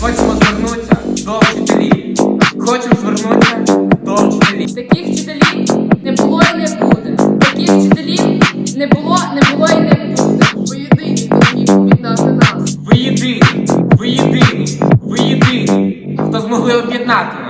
Хочемо звернутися до вчителів. Хочемо звернутися до вчителів. Таких вчителів не було і не буде. Таких вчителів не було, не було і не буде. Ви єдині, хто зміг об'єднати нас. Ви єдині, ви єдині, ви єдині, хто змогли об'єднати нас.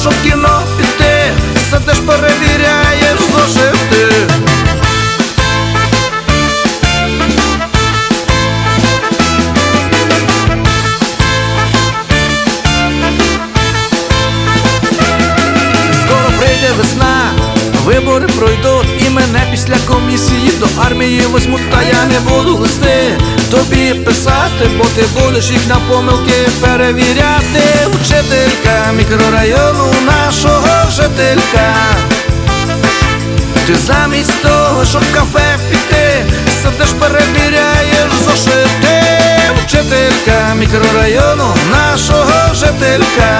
щоб кіно піти, сидиш, перевіряєш зошити. Скоро прийде весна, вибори пройдуть і мене після комісії до армії возьмуть, та я не буду листи тобі писати, бо ти будеш їх на помилки перевіряти. Вчителька мікрорайону нашого. Ти замість того, щоб кафе піти, сидиш, перевіряєш зошити. Вчителька мікрорайону нашого жителька.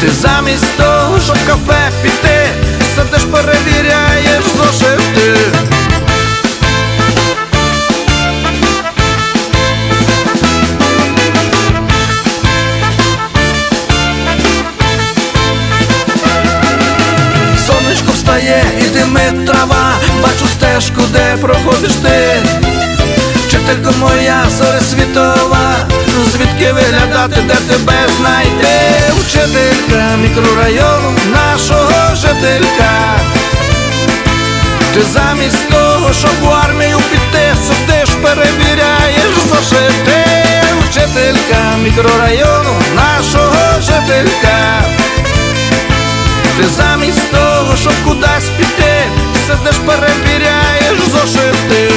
Ти замість того, щоб кафе піти, встає і димить трава, бачу стежку, де проходиш ти. Вчителько моя зоря світова, ну звідки виглядати, де тебе знайти? Вчителька мікрорайону нашого жителька. Ти замість того, щоб в армію піти, сидиш, перевіряєш зошити. Вчителька мікрорайону нашого жителька. Ти замість сидиш, перевіряєш зошити.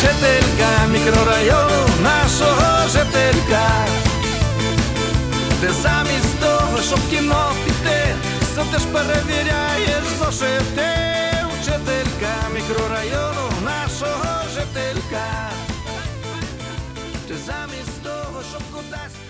Жителька мікрорайону нашого жителька. Ти замість того, щоб в кіно піти, сидиш, перевіряєш зошити. Мікрорайону нашого жителька. Ти замість того, щоб кудись.